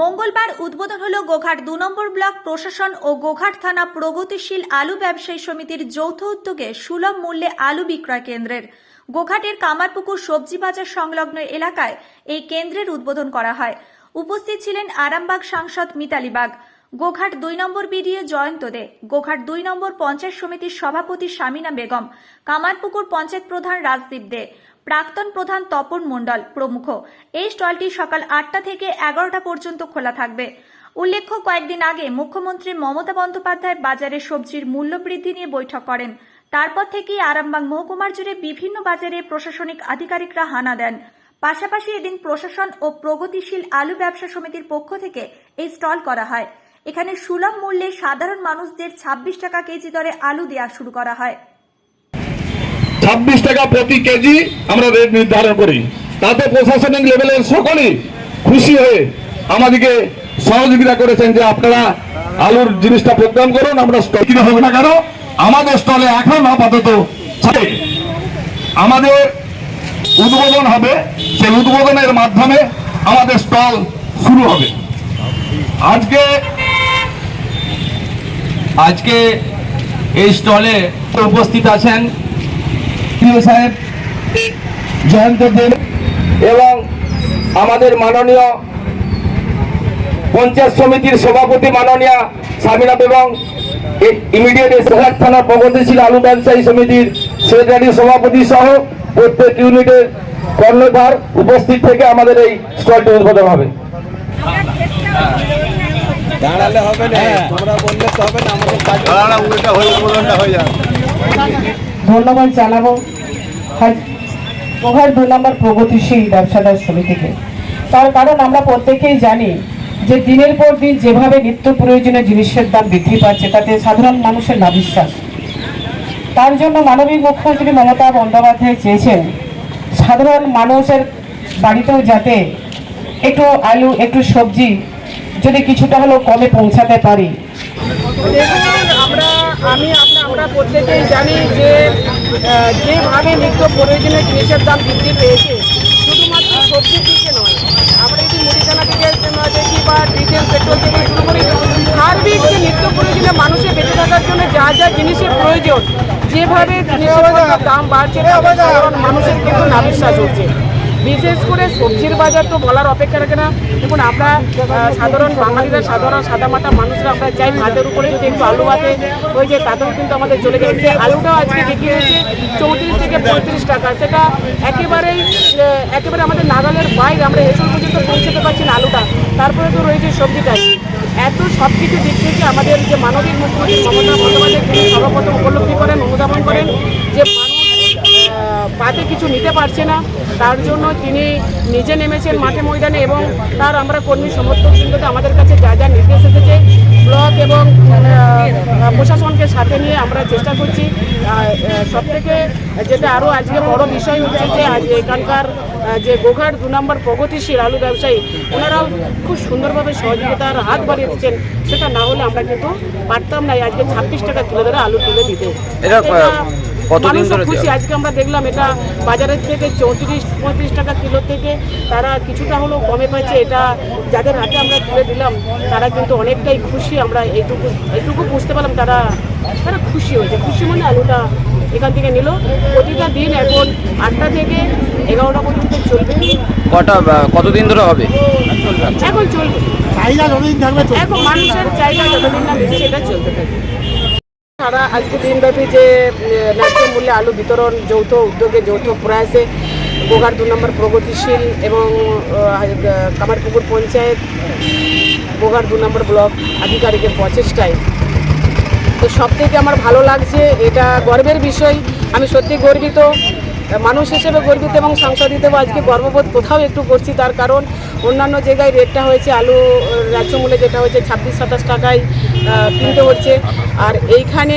মঙ্গলবার উদ্বোধন হল গোঘাট দু নম্বর ব্লক প্রশাসন ও গোঘাট থানা প্রগতিশীল আলু ব্যবসায়ী সমিতির যৌথ উদ্যোগে সুলভ মূল্যে আলু বিক্রয় কেন্দ্রের। গোঘাটের কামারপুকুর সবজি বাজার সংলগ্ন এলাকায় এই কেন্দ্রের উদ্বোধন করা হয়। উপস্থিত ছিলেন আরামবাগ সাংসদ মিতালি বাগ। গোঘাট দুই নম্বর বিডিএ জয়ন্ত দে। গোঘাট দুই নম্বর পঞ্চায়েত সমিতির সভাপতি শামিনা বেগম। কামারপুকুর পঞ্চায়েত প্রধান রাজদীপ দে। প্রাক্তন প্রধান তপন মণ্ডল প্রমুখ। এই স্টলটি সকাল আটটা থেকে এগারোটা পর্যন্ত খোলা থাকবে। উল্লেখ্য, কয়েকদিন আগে মুখ্যমন্ত্রী মমতা বন্দ্যোপাধ্যায় বাজারে সবজির মূল্য বৃদ্ধি নিয়ে বৈঠক করেন। তারপর থেকেই আরামবাগ মহকুমার জুড়ে বিভিন্ন বাজারে প্রশাসনিক আধিকারিকরা হানা দেন। পাশাপাশি এদিন প্রশাসন ও প্রগতিশীল আলু ব্যবসা সমিতির পক্ষ থেকে এই স্টল করা হয়। এখানে সুলভ মূল্যে সাধারণ মানুষদের ছাব্বিশ টাকা কেজি দরে আলু দেওয়া শুরু করা হয়। ছাব্বিশ টাকা প্রতি কেজি আমরা রেট নির্ধারণ করি তাতে প্রশাসনিক লেভেলের সকলেই খুশি হয়ে আমাদেরকে সহযোগিতা করেছেন যে আপনারা আলুর জিনিসটা প্রোগ্রাম করুন, আমরা কিনে হবে না কেন, আমাদের স্টলে এখন আপাতত। আমাদের উদ্বোধন হবে, সেই উদ্বোধনের মাধ্যমে আমাদের স্টল শুরু হবে আজকে আজকে এই স্টলে উপস্থিত আছেন প্রিয় সাহেব জয়ন্ত দেব এবং আমাদের মাননীয় পঞ্চায়েত সমিতির সভাপতি মাননীয় সামিনা এবং ইমিডিয়েট সোহাট থানা প্রগতিশীল আলু ব্যবসায়ী সমিতির সেক্রেটারি সভাপতি সহ প্রত্যেক ইউনিটের কর্ণধার উপস্থিত থেকে আমাদের এই স্টলটি উদ্বোধন হবে। দাঁড়ালে হবে না তোমরা বললে তো হবে না আমাদের কাজ উল্টা হয়ে উদ্বোধনটা হয়ে যাবে। ধন্যবাদ জানাব। ওভার দু নম্বর প্রগতিশীল ব্যবসাদার সমিতিকে। তার কারণ আমরা প্রত্যেকেই জানি যে দিনের পর দিন যেভাবে নিত্য প্রয়োজনীয় জিনিসের দাম বৃদ্ধি পাচ্ছে, তাতে সাধারণ মানুষের না বিশ্বাস তার জন্য মানবিক মুখ্যমন্ত্রী মমতা বন্দ্যোপাধ্যায় চেয়েছেন, সাধারণ মানুষের বাড়িতেও যাতে একটু আলু, একটু সবজি যদি কিছুটা হলেও কমে পৌঁছাতে পারি। আমরা আমি আপনি আমরা প্রত্যেকেই জানি যে যেভাবে নিত্য প্রয়োজনীয় জিনিসের দাম বৃদ্ধি পেয়েছে, শুধুমাত্র সবজির দিকে নয়, আমরা যদি মুদিখানা থেকে দেখি বা ডিজেল, পেট্রোল থেকে শুরু করি সার্বিক যে নিত্য প্রয়োজনীয় মানুষের বেঁচে থাকার জন্য যা যা জিনিসের প্রয়োজন, যেভাবে দাম বাড়ছে সাধারণ মানুষের কিন্তু নাবিশ্বাস হচ্ছে। বিশেষ করে সবজির বাজার তো বলার অপেক্ষা রাখে না। দেখুন, আমরা সাধারণ বাঙালিরা, সাধারণ সাদামাটা মানুষরা আমরা চাই ভাতের উপরে একটু আলু ভাতে হয়ে যায় তাতেও কিন্তু আমাদের চলে সেই আলুটাও আজকে বিক্রি হয়েছে চৌত্রিশ থেকে পঁয়ত্রিশ টাকা। সেটা একেবারেই একেবারে আমাদের নাগালের বাইরে। আমরা এসব পর্যন্ত পৌঁছতে পারছি না আলুটা। তারপরে তো রয়েছে সবজিটাই এত সব কিছু দিক থেকে আমাদের যে মানবিক মুখ্যমন্ত্রী মমতা বন্দ্যোপাধ্যায় সর্বপ্রথম উপলব্ধি করেন, অনুধাবন করেন যে পাতে কিছু নিতে পারছে না। তার জন্য তিনি নিজে নেমেছেন মাঠে ময়দানে এবং তার আমরা কর্মী সমর্থক বৃন্দতে আমাদের কাছে যা যা নির্দেশ এসেছে ব্লক এবং প্রশাসনকে সাথে নিয়ে আমরা চেষ্টা করছি। সব থেকে যেটা আরও আজকে বড় বিষয় হচ্ছে যে আজ এখানকার যে গোঘাট দু নম্বর প্রগতিশীল আলু ব্যবসায়ী ওনারাও খুব সুন্দরভাবে সহযোগিতার হাত বাড়িয়ে দিচ্ছেন। সেটা না হলে আমরা কিন্তু পারতাম না আজকে ছাব্বিশ টাকা কিলো ধরে আলু তুলে দিতে। কতদিন ধরে খুশি আজকে আমরা দেখলাম এটা বাজারের থেকে চৌত্রিশ পঁয়ত্রিশ টাকা কিলো থেকে তারা কিছুটা হলেও কমে পাচ্ছে। এটা যাদের হাতে আমরা তুলে দিলাম তারা কিন্তু অনেকটাই খুশি। আমরা এইটুকু এইটুকু বুঝতে পারলাম তারা তারা খুশি হয়েছে। খুশি মানে আলুটা এখান থেকে নিল। প্রতিটা দিন এখন আটটা থেকে এগারোটা পর্যন্ত চলবে। কটা কতদিন ধরে হবে? এখন চলবে। এখন মানুষের চাহিদা যতদিন না এটা চলতে থাকে সারা আজকে দিনব্যাপী যে ন্যায্য মূল্যে আলু বিতরণ যৌথ উদ্যোগে যৌথ প্রয়াসে গোগার দু নম্বর প্রগতিশীল এবং কামারপুকুর পঞ্চায়েত গোগার দু নম্বর ব্লক আধিকারিকের প্রচেষ্টায়। তো সব থেকে আমার ভালো লাগছে, এটা গর্বের বিষয়। আমি সত্যি গর্বিত, মানুষ হিসেবে গর্বিত এবং সাংসদ হিসেবে আজকে গর্ববোধ কোথাও একটু করছি, তার কারণ অন্যান্য জায়গায় রেটটা হয়েছে আলু রাজ্য মূল্যে যেটা হয়েছে ছাব্বিশ সাতাশ টাকায় কিনতে হচ্ছে। আর এইখানে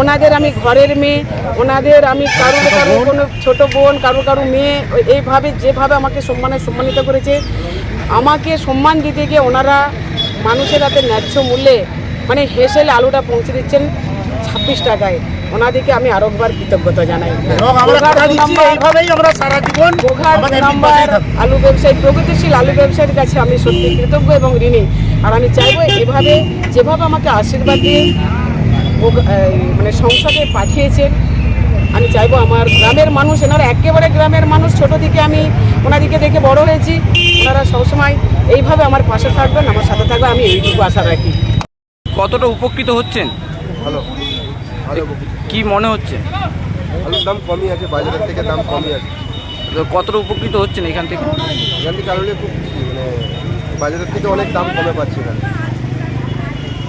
ওনাদের আমি ঘরের মেয়ে, ওনাদের আমি কারও কারও কোনো ছোটো বোন কারও কারও মেয়ে, এইভাবে যেভাবে আমাকে সম্মানে সম্মানিত করেছে, আমাকে সম্মান দিতে গিয়ে ওনারা মানুষের হাতে ন্যায্য মূল্যে মানে হেসেল আলুটা পৌঁছে দিচ্ছেন ছাব্বিশ টাকায়। ওনাদেরকে আমি আরেকবার কৃতজ্ঞতা জানাই। আলু ব্যবসায়ী প্রগতিশীল আলু ব্যবসায়ীর কাছে আমি সত্যি কৃতজ্ঞ এবং ঋণী। আর আমি চাইব এভাবে যেভাবে আমাকে আশীর্বাদ দিয়ে মানে সংসদে পাঠিয়েছেন আমি চাইব আমার গ্রামের মানুষ এনারা একেবারে গ্রামের মানুষ ছোট থেকে আমি ওনাদিকে দেখে বড় হয়েছি ওনারা সবসময় এইভাবে আমার পাশে থাকবেন আমার সাথে থাকবে আমি এইটুকু আশা রাখি। কতটা উপকৃত হচ্ছেন? ভালো। ভালো কি মনে হচ্ছে? আলুর দাম কমই আছে বাজারের থেকে দাম কমই আছে। তো কতটা উপকৃত হচ্ছেন এখান থেকে? এখান থেকে আলু খুব মানে বাজারের থেকে অনেক দাম কমে পাচ্ছি না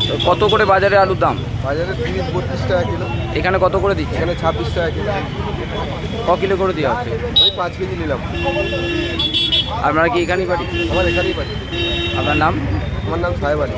তো কত করে বাজারে আলুর দাম? বাজারে তিরিশ বত্রিশ টাকা কিলো। এখানে কত করে দিচ্ছে এখানে ছাব্বিশ টাকা কিলো। ক কিলো করে দেওয়া হচ্ছে? ওই পাঁচ কেজি নিলাম। আপনারা কি এখানেই বাড়ি আমার এখানেই পাচ্ছি আপনার নাম? আমার নাম সাহেব আলী।